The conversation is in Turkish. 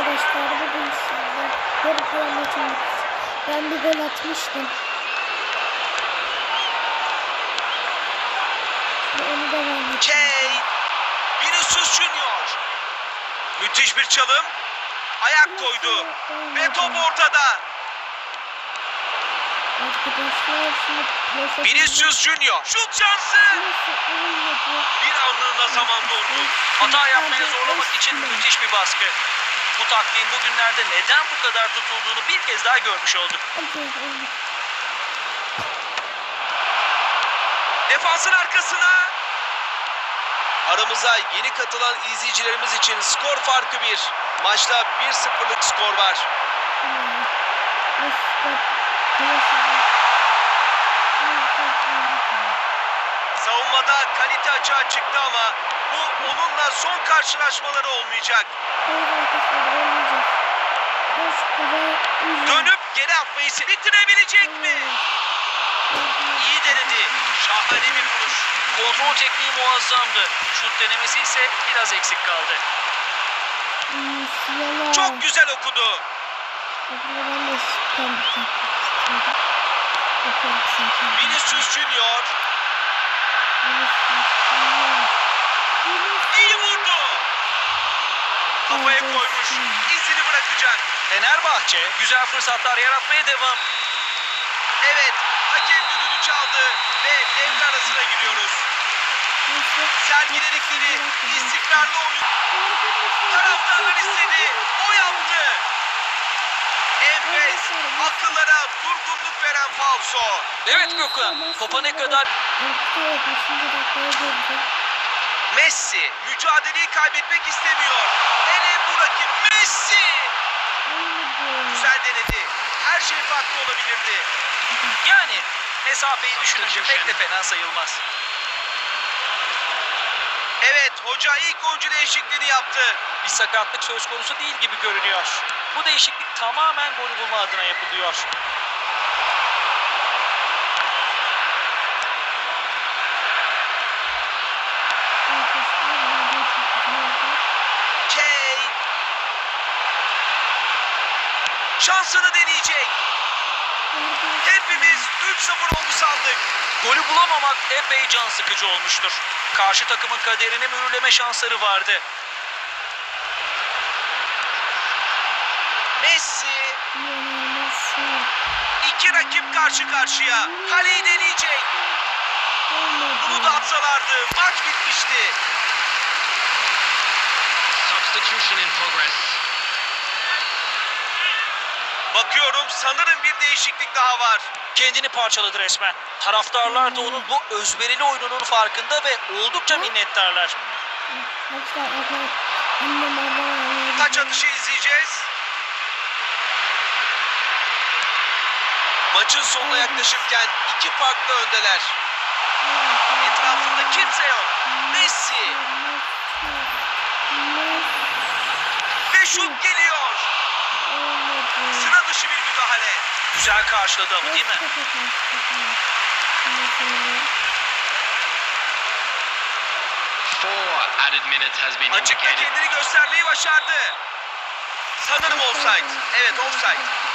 arkadaşlar bugün sizde yarı kalan maçın ben bir gol atmıştım. Onu edeceğim. Kay. Vinicius Junior. Müthiş bir çalım. Ayak koydu. Ve top ortada. Arkadaşlar şimdi Vinicius Junior. Şut şansı. Bir anlığına zaman dondu. Hata yapmaya zorlamak için müthiş bir baskı. Bu taktiğin bugünlerde neden bu kadar tutulduğunu bir kez daha görmüş olduk. Defansın arkasına. Aramıza yeni katılan izleyicilerimiz için skor farkı bir. Maçta 1-0'lık skor var. Savunmada kalite açığa çıktı ama bu onunla son karşılaşmaları olmayacak. Dönüp geri atmayı se- bitirebilecek mi? İyi denedi. Şahane bir vuruş. Kontrol tekniği muazzamdı. Şut denemesi ise biraz eksik kaldı. Çok güzel okudu. Vinicius Junior iyi vurdu. Kafaya koymuş. İzini bırakacak. Fenerbahçe güzel fırsatlar yaratmaya devam. Evet, hakem düdüğünü çaldı ve devre arasına giriyoruz. Sergiledikleri istikrarlı oyun taraftarlar istedi. O yaptı. Enfes, akıllara durgunluk veren falso. Evet Gökhan, topa ne kadar Messi mücadeleyi kaybetmek istemiyor. Hele bu rakip Messi. Güzel denedi. Her şey farklı olabilirdi. Yani mesafeyi düşününce pek de fena sayılmaz. Evet, hoca ilk oyuncu değişikliğini yaptı. Bir sakatlık söz konusu değil gibi görünüyor. Bu değişiklik tamamen golü bulma adına yapılıyor. Kay. Şansını deneyecek. Hepimiz 3-0 oldu sandık. Golü bulamamak epey can sıkıcı olmuştur. Karşı takımın kaderini mühürleme şansları vardı. Messi iki rakip karşı karşıya. Kaleyi deneyecek. Bunu da atsalardı maç bitmişti. Substitution in progress. Bakıyorum sanırım bir değişiklik daha var. Kendini parçaladı resmen. Taraftarlar da onun bu özverili oyununun farkında ve oldukça minnettarlar. Taç atışı izleyeceğiz. Maçın sonuna yaklaşırken iki farklı öndeler. Etrafında kimse yok. Messi ve şut geliyor. Sıra dışı bir müdahale. Güzel karşıladı ama değil mi? Four added minutes has been Açıkta kendini göstermeyi başardı. Sanırım offside. Evet offside.